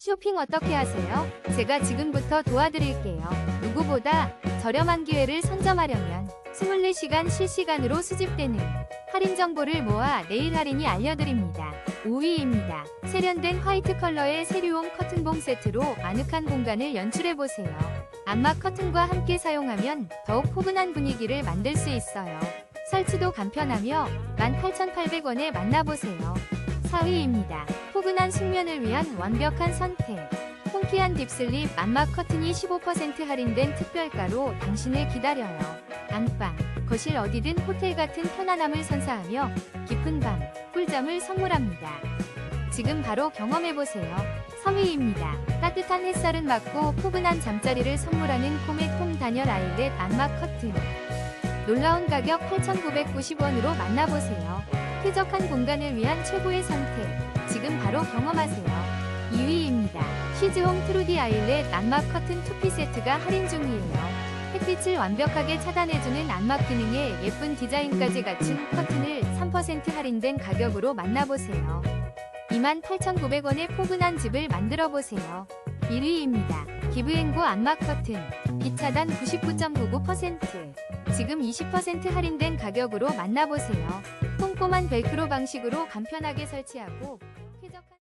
쇼핑 어떻게 하세요? 제가 지금부터 도와드릴게요. 누구보다 저렴한 기회를 선점하려면 24시간 실시간으로 수집되는 할인 정보를 모아 내일 할인이 알려드립니다. 5위입니다. 세련된 화이트 컬러의 세류용 커튼봉 세트로 아늑한 공간을 연출해보세요. 암막 커튼과 함께 사용하면 더욱 포근한 분위기를 만들 수 있어요. 설치도 간편하며 18,800원에 만나보세요. 4위입니다. 포근한 숙면을 위한 완벽한 선택. 통키한 딥슬립 암막 커튼이 15% 할인된 특별가로 당신을 기다려요. 안방, 거실 어디든 호텔 같은 편안함을 선사하며 깊은 밤, 꿀잠을 선물합니다. 지금 바로 경험해보세요. 3위입니다. 따뜻한 햇살은 막고 포근한 잠자리를 선물하는 코메 톰 다니엘 아일렛 암막 커튼. 놀라운 가격 8,990원으로 만나보세요. 쾌적한 공간을 위한 최고의 선택. 지금 바로 경험하세요. 2위입니다. 쉬즈홈 트루디 아일렛 암막 커튼 투피 세트가 할인 중이에요. 햇빛을 완벽하게 차단해주는 암막 기능에 예쁜 디자인까지 갖춘 커튼을 3% 할인된 가격으로 만나보세요. 28,900원의 포근한 집을 만들어보세요. 1위입니다. 기브앤고 암막 커튼. 비차단 99.99%. 지금 20% 할인된 가격으로 만나보세요. 꼼꼼한 벨크로 방식으로 간편하게 설치하고 쾌적한